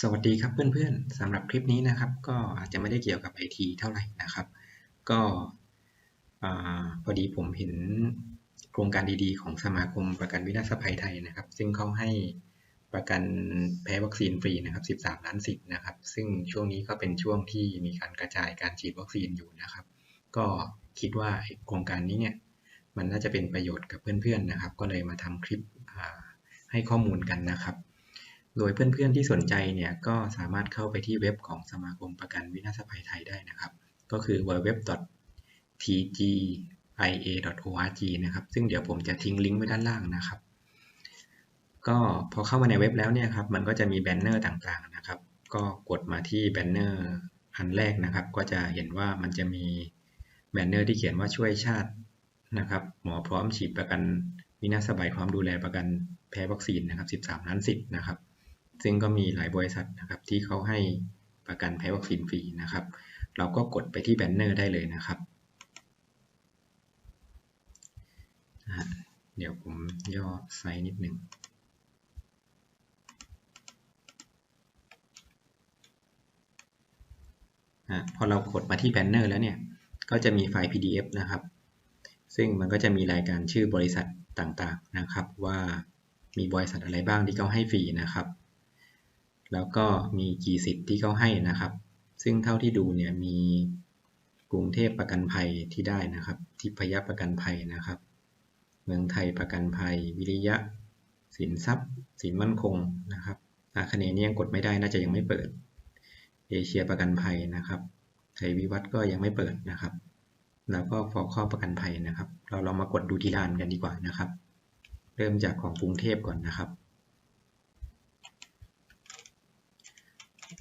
สวัสดีครับเพื่อนๆสำหรับคลิปนี้นะครับ ก็อาจจะไม่ได้เกี่ยวกับไอทีเท่าไหร่นะครับ ก็พอดีผมเห็นโครงการดีๆ ของสมาคมประกันวินาศภัยไทยนะครับ ซึ่งเขาให้ประกันแพ้วัคซีนฟรีนะครับ 13 ล้านสิทธิ์นะครับ ซึ่งช่วงนี้ก็เป็นช่วงที่มีการกระจายการฉีดวัคซีนอยู่นะครับ ก็คิดว่าโครงการนี้เนี่ยมันน่าจะเป็นประโยชน์กับเพื่อนๆนะครับ ก็เลยมาทำคลิปให้ข้อมูลกันนะครับ โดยเพื่อนๆที่สนใจเนี่ยก็สามารถเข้าไปที่เว็บของสมาคมประกันวินาศภัยไทยได้นะครับ ก็คือ www.tgia.org นะครับ ซึ่งเดี๋ยวผมจะทิ้งลิงก์ไว้ด้านล่างนะครับ ก็พอเข้ามาในเว็บแล้วเนี่ยครับ มันก็จะมีแบนเนอร์ต่างๆนะครับ ก็กดมาที่แบนเนอร์อันแรกนะครับ ก็จะเห็นว่ามันจะมีแบนเนอร์ที่เขียนว่าช่วยชาตินะครับ หมอพร้อมฉีดประกันวินาศภัยพร้อมดูแลประกันแพ้วัคซีนนะครับ 13 ล้านสิทธิ์นะครับ ซึ่งก็มีหลายบริษัทนะครับที่เขาให้ประกันแพ้วัคซีนฟรีนะครับ เราก็กดไปที่แบนเนอร์ได้เลยนะครับ เดี๋ยวผมย่อไซส์นิดหนึ่งพอเรากดมาที่แบนเนอร์แล้วเนี่ย ก็จะมีไฟล์ PDF นะครับ ซึ่งมันก็จะมีรายการชื่อบริษัทต่างๆนะครับ ว่ามีบริษัทอะไรบ้างที่เขาให้ฟรีนะครับ แล้วก็มีกี่สิทธิ์ที่เขาให้นะครับ ซึ่งเท่าที่ดูเนี่ยมีกรุงเทพประกันภัยที่ได้นะครับทิพยประกันภัยนะครับ เมืองไทยประกันภัย วิริยะ สินทรัพย์ สินมั่นคงนะครับอาคเนนี้ยังกดไม่ได้น่าจะยังไม่เปิด เอเชียประกันภัยนะครับไทยวิวัฒก็ยังไม่เปิดนะครับ แล้วก็ฟอข้อประกันภัยนะครับ เราลองมากดดูทีลานกันดีกว่านะครับ เริ่มจากของกรุงเทพก่อนนะครับ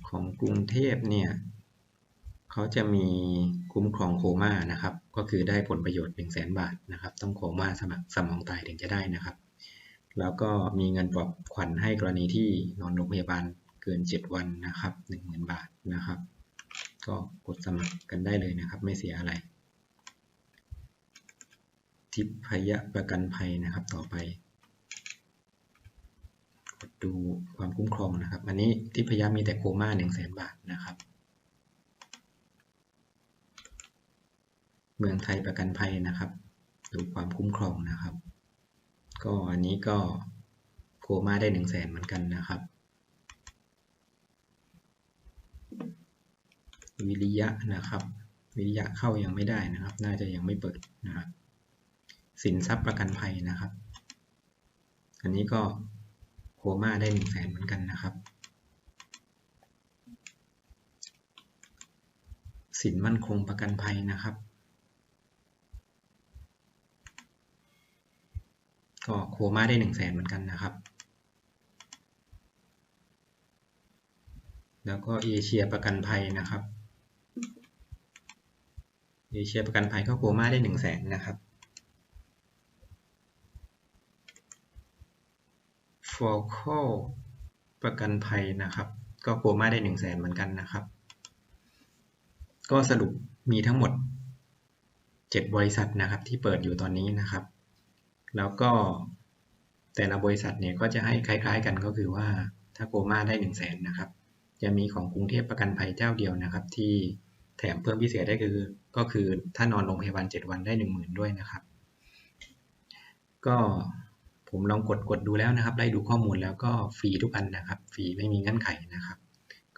ของกรุงเทพเนี่ยเขาจะมีคุ้มครองโคม่านะครับ ก็คือได้ผลประโยชน์ 1 0 0 0 0แบาทนะครับ ต้องโคม่าสมัครสมองตายถึงจะได้นะครับ แล้วก็มีเงินปลอบขวัญให้กรณีที่นอนโรงพยาบาลเกิน 7 วันนะครับ 10,000 บาทนะครับ ก็กดสมัครกันได้เลยนะครับ ไม่เสียอะไร ทิพยประกันภัยนะครับต่อไป ดูความคุ้มครองนะครับ อันนี้ที่พยามีแต่โคม่าหนึ่งแสนบาทนะครับ เมืองไทยประกันภัยนะครับ ดูความคุ้มครองนะครับ ก็อันนี้ก็โคม่าได้หนึ่งแสนเหมือนกันนะครับ วิริยะนะครับ วิริยะเข้ายังไม่ได้นะครับ น่าจะยังไม่เปิดนะครับสินทรัพย์ประกันภัยนะครับ อันนี้ก็ โคม่าได้หนึ่งแสนเหมือนกันนะครับ สินมั่นคงประกันภัยนะครับ ก็โคม่าได้หนึ่งแสนเหมือนกันนะครับ แล้วก็เอเชียประกันภัยนะครับเอเชียประกันภัยก็โคม่าได้หนึ่งแสนนะครับ ฟอร์คประกันภัยนะครับ ก็โกมาได้หนึ่งแสนเหมือนกันนะครับ ก็สรุปมีทั้งหมด 7 บริษัทนะครับที่เปิดอยู่ตอนนี้นะครับ แล้วก็แต่ละบริษัทเนี่ยก็จะให้คล้ายๆกันก็คือว่าถ้าโกมาได้1นึ่งแสนนะครับ จะมีของกรุงเทพประกันภัยเจ้าเดียวนะครับ ที่แถมเพิ่มพิเศษได้คือ ก็คือถ้านอนโรงพยาบาล 7 วันได้ 1 0,000 ด้วยนะครับ ก็ ผมลองกดกดดูแล้วนะครับ ได้ดูข้อมูลแล้วก็ฟรีทุกอันนะครับ ฟรีไม่มีเงื่อนไขนะครับ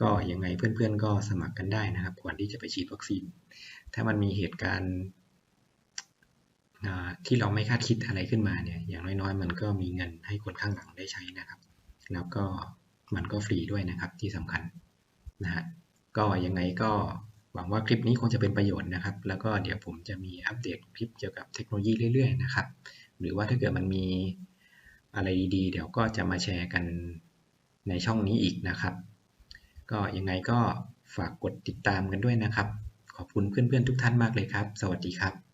ก็ยังไงเพื่อนๆก็สมัครกันได้นะครับ ก่อนที่จะไปฉีดวัคซีน ถ้ามันมีเหตุการณ์ที่เราไม่คาดคิดอะไรขึ้นมาเนี่ย อย่างน้อยๆ มันก็มีเงินให้คนข้างหลังได้ใช้นะครับ แล้วก็มันก็ฟรีด้วยนะครับที่สำคัญนะฮะ ก็ยังไงก็หวังว่าคลิปนี้คงจะเป็นประโยชน์นะครับ แล้วก็เดี๋ยวผมจะมีอัปเดตคลิปเกี่ยวกับเทคโนโลยีเรื่อยๆนะครับ หรือว่าถ้าเกิดมันมี อะไรดีๆ เดี๋ยวก็จะมาแชร์กันในช่องนี้อีกนะครับ ก็ยังไงก็ฝากกดติดตามกันด้วยนะครับ ขอบคุณเพื่อนๆทุกท่านมากเลยครับ สวัสดีครับ